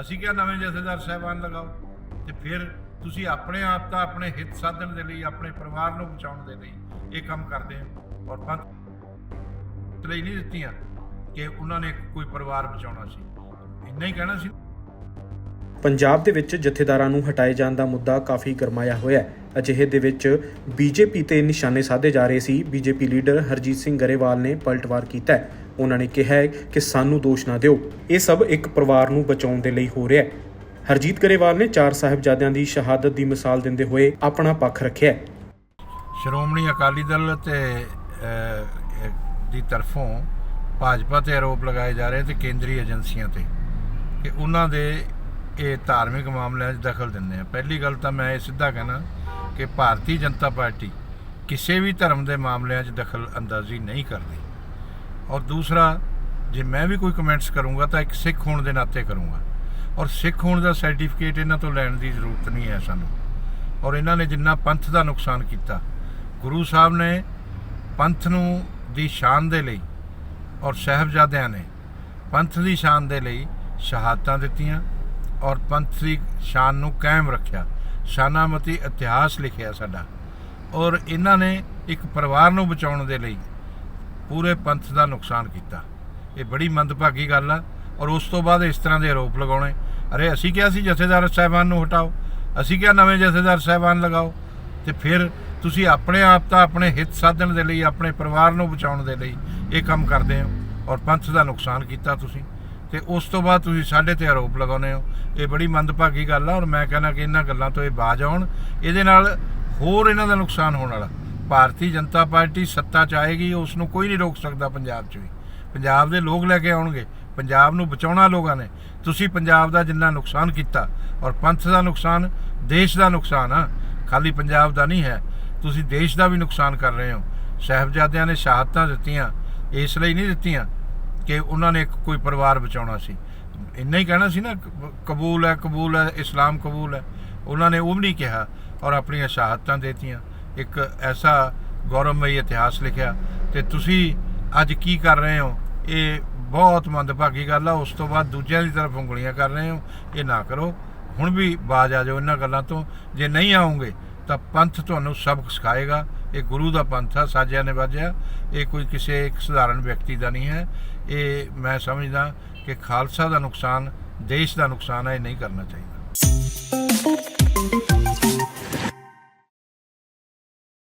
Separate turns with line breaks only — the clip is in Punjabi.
ਅਸੀਂ ਕਿਹਾ ਨਵੇਂ ਜਥੇਦਾਰ ਸਾਹਿਬਾਨ ਲਗਾਓ ਤੇ ਫਿਰ ਤੁਸੀਂ ਆਪਣੇ ਆਪ ਤਾਂ ਆਪਣੇ ਹਿੱਤ ਸਾਧਣ ਦੇ ਲਈ, ਆਪਣੇ ਪਰਿਵਾਰ ਨੂੰ ਬਚਾਉਣ ਦੇ ਲਈ ਇਹ ਕੰਮ ਕਰਦੇ ਹੋ ਔਰ ਪੰਥ ਲਈ ਨਹੀਂ ਦਿੱਤੀਆਂ ਕਿ ਉਹਨਾਂ ਨੇ ਕੋਈ ਪਰਿਵਾਰ ਬਚਾਉਣਾ ਸੀ। ਇੰਨਾ ਹੀ ਕਹਿਣਾ ਸੀ।
ਪੰਜਾਬ ਦੇ ਵਿੱਚ ਜਥੇਦਾਰਾਂ ਨੂੰ ਹਟਾਏ ਜਾਣ ਦਾ ਮੁੱਦਾ ਕਾਫੀ ਗਰਮਾਇਆ ਹੋਇਆ ਹੈ। ਅਜਿਹੇ ਦੇ ਵਿੱਚ ਬੀਜੇਪੀ ਤੇ ਨਿਸ਼ਾਨੇ ਸਾਧੇ ਜਾ ਰਹੇ ਸੀ। ਬੀਜੇਪੀ ਲੀਡਰ ਹਰਜੀਤ ਸਿੰਘ ਗਰੇਵਾਲ ਨੇ ਪਲਟਵਾਰ ਕੀਤਾ ਹੈ। ਉਹਨਾਂ ਨੇ ਕਿਹਾ ਹੈ ਕਿ ਸਾਨੂੰ ਦੋਸ਼ ਨਾ ਦਿਓ। ਇਹ ਸਭ ਇੱਕ ਪਰਿਵਾਰ ਨੂੰ ਬਚਾਉਣ ਦੇ ਲਈ ਹੋ ਰਿਹਾ ਹੈ। ਹਰਜੀਤ ਗਰੇਵਾਲ ਨੇ ਚਾਰ ਸਾਹਿਬਜ਼ਾਦਿਆਂ ਦੀ ਸ਼ਹਾਦਤ ਦੀ ਮਿਸਾਲ ਦਿੰਦੇ ਹੋਏ ਆਪਣਾ ਪੱਖ ਰੱਖਿਆ
ਸ਼੍ਰੋਮਣੀ ਅਕਾਲੀ ਦਲ ਤੇ ਦੀ ਤਰਫੋਂ ਭਾਜਪਾ ਤੇ ਆਰੋਪ ਲਗਾਏ ਜਾ ਰਹੇ ਤੇ ਕੇਂਦਰੀ ਏਜੰਸੀਆਂ ਤੇ ਕਿ ਉਹਨਾਂ ਦੇ ਇਹ ਧਾਰਮਿਕ ਮਾਮਲਿਆਂ 'ਚ ਦਖਲ ਦਿੰਦੇ ਆ। ਪਹਿਲੀ ਗੱਲ ਤਾਂ ਮੈਂ ਇਹ ਸਿੱਧਾ ਕਹਿਣਾ ਕਿ ਭਾਰਤੀ ਜਨਤਾ ਪਾਰਟੀ ਕਿਸੇ ਵੀ ਧਰਮ ਦੇ ਮਾਮਲਿਆਂ 'ਚ ਦਖਲ ਅੰਦਾਜ਼ੀ ਨਹੀਂ ਕਰਦੀ। ਔਰ ਦੂਸਰਾ, ਜੇ ਮੈਂ ਵੀ ਕੋਈ ਕਮੈਂਟਸ ਕਰੂੰਗਾ ਤਾਂ ਇੱਕ ਸਿੱਖ ਹੋਣ ਦੇ ਨਾਤੇ ਕਰੂੰਗਾ। ਔਰ ਸਿੱਖ ਹੋਣ ਦਾ ਸਰਟੀਫਿਕੇਟ ਇਹਨਾਂ ਤੋਂ ਲੈਣ ਦੀ ਜ਼ਰੂਰਤ ਨਹੀਂ ਹੈ ਸਾਨੂੰ। ਔਰ ਇਹਨਾਂ ਨੇ ਜਿੰਨਾ ਪੰਥ ਦਾ ਨੁਕਸਾਨ ਕੀਤਾ, ਗੁਰੂ ਸਾਹਿਬ ਨੇ ਪੰਥ ਨੂੰ ਦੀ ਸ਼ਾਨ ਦੇ ਲਈ ਔਰ ਸਾਹਿਬਜ਼ਾਦਿਆਂ ਨੇ ਪੰਥ ਦੀ ਸ਼ਾਨ ਦੇ ਲਈ ਸ਼ਹਾਦਤਾਂ ਦਿੱਤੀਆਂ ਔਰ ਪੰਥ ਦੀ ਸ਼ਾਨ ਨੂੰ ਕਾਇਮ ਰੱਖਿਆ। ਸ਼ਾਨਾਮਤੀ ਇਤਿਹਾਸ ਲਿਖਿਆ ਸਾਡਾ। ਔਰ ਇਹਨਾਂ ਨੇ ਇੱਕ ਪਰਿਵਾਰ ਨੂੰ ਬਚਾਉਣ ਦੇ ਲਈ ਪੂਰੇ ਪੰਥ ਦਾ ਨੁਕਸਾਨ ਕੀਤਾ। ਇਹ ਬੜੀ ਮੰਦਭਾਗੀ ਗੱਲ ਆ ਔਰ ਉਸ ਤੋਂ ਬਾਅਦ ਇਸ ਤਰ੍ਹਾਂ ਦੇ ਆਰੋਪ ਲਗਾਉਣੇ। ਅਰੇ ਅਸੀਂ ਕਿਹਾ ਸੀ ਜਥੇਦਾਰ ਸਾਹਿਬਾਨ ਨੂੰ ਹਟਾਓ। ਅਸੀਂ ਕਿਹਾ ਨਵੇਂ ਜਥੇਦਾਰ ਸਾਹਿਬਾਨ ਲਗਾਓ। ਤੇ ਫਿਰ ਤੁਸੀਂ ਆਪਣੇ ਆਪ ਤਾਂ ਆਪਣੇ ਹਿੱਤ ਸਾਧਣ ਦੇ ਲਈ, ਆਪਣੇ ਪਰਿਵਾਰ ਨੂੰ ਬਚਾਉਣ ਦੇ ਲਈ ਇਹ ਕੰਮ ਕਰਦੇ ਹੋ ਔਰ ਪੰਥ ਦਾ ਨੁਕਸਾਨ ਕੀਤਾ ਤੁਸੀਂ। ਤੇ ਉਸ ਤੋਂ ਬਾਅਦ ਤੁਸੀਂ ਸਾਡੇ ਤੇ ਆਰੋਪ ਲਗਾਉਂਦੇ ਹੋ। ਇਹ ਬੜੀ ਮੰਦਭਾਗੀ ਗੱਲ ਆ ਔਰ ਮੈਂ ਕਹਿੰਦਾ ਕਿ ਇਹਨਾਂ ਗੱਲਾਂ ਤੋਂ ਇਹ ਬਾਜ ਆਉਣ। ਇਹਦੇ ਨਾਲ ਹੋਰ ਇਹਨਾਂ ਦਾ ਨੁਕਸਾਨ ਹੋਣ ਵਾਲਾ। ਭਾਰਤੀ ਜਨਤਾ ਪਾਰਟੀ ਸੱਤਾ ਚ ਆਏਗੀ ਉਸ ਨੂੰ ਕੋਈ ਨਹੀਂ ਰੋਕ ਸਕਦਾ ਪੰਜਾਬ 'ਚ ਵੀ। ਪੰਜਾਬ ਦੇ ਲੋਕ ਲੈ ਕੇ ਆਉਣਗੇ, ਪੰਜਾਬ ਨੂੰ ਬਚਾਉਣਾ ਲੋਕਾਂ ਨੇ। ਤੁਸੀਂ ਪੰਜਾਬ ਦਾ ਜਿੰਨਾ ਨੁਕਸਾਨ ਕੀਤਾ, ਔਰ ਪੰਥ ਦਾ ਨੁਕਸਾਨ, ਦੇਸ਼ ਦਾ ਨੁਕਸਾਨ ਆ ਖਾਲੀ ਪੰਜਾਬ ਦਾ ਨਹੀਂ ਹੈ। ਤੁਸੀਂ ਦੇਸ਼ ਦਾ ਵੀ ਨੁਕਸਾਨ ਕਰ ਰਹੇ ਹੋ। ਸਾਹਿਬਜ਼ਾਦਿਆਂ ਨੇ ਸ਼ਹਾਦਤਾਂ ਦਿੱਤੀਆਂ, ਇਸ ਲਈ ਨਹੀਂ ਦਿੱਤੀਆਂ ਕਿ ਉਹਨਾਂ ਨੇ ਇੱਕ ਕੋਈ ਪਰਿਵਾਰ ਬਚਾਉਣਾ ਸੀ। ਇੰਨਾ ਹੀ ਕਹਿਣਾ ਸੀ ਨਾ ਕਬੂਲ ਹੈ ਕਬੂਲ ਹੈ, ਇਸਲਾਮ ਕਬੂਲ ਹੈ। ਉਹਨਾਂ ਨੇ ਉਹ ਵੀ ਨਹੀਂ ਕਿਹਾ, ਔਰ ਆਪਣੀਆਂ ਸ਼ਹਾਦਤਾਂ ਦੇਤੀਆਂ। ਇੱਕ ਐਸਾ ਗੌਰਵਮਈ ਇਤਿਹਾਸ ਲਿਖਿਆ ਤੇ ਤੁਸੀਂ ਅੱਜ ਕੀ ਕਰ ਰਹੇ ਹੋ? ਇਹ ਬਹੁਤ ਮੰਦਭਾਗੀ ਗੱਲ ਆ, ਉਸ ਤੋਂ ਬਾਅਦ ਦੂਜਿਆਂ ਦੀ ਤਰਫ ਉਂਗਲੀਆਂ ਕਰ ਰਹੇ ਹੋ, ਇਹ ਨਾ ਕਰੋ। ਹੁਣ ਵੀ ਬਾਜ ਆ ਜਾਓ ਇਹਨਾਂ ਗੱਲਾਂ ਤੋਂ। ਜੇ ਨਹੀਂ ਆਉਂਗੇ, ਤਾਂ ਪੰਥ ਤੁਹਾਨੂੰ ਸਬਕ ਸਿਖਾਏਗਾ। ਇਹ ਗੁਰੂ ਦਾ ਪੰਥ ਆ, ਸਾਜਿਆ ਨੇ ਵਾਜਿਆ। ਇਹ ਕੋਈ ਕਿਸੇ ਇੱਕ ਸਧਾਰਨ ਵਿਅਕਤੀ ਦਾ ਨਹੀਂ ਹੈ। ਇਹ ਮੈਂ ਸਮਝਦਾ ਕਿ ਖਾਲਸਾ ਦਾ ਨੁਕਸਾਨ, ਦੇਸ਼ ਦਾ ਨੁਕਸਾਨ ਹੈ ਇਹ ਨਹੀਂ ਕਰਨਾ ਚਾਹੀਦਾ।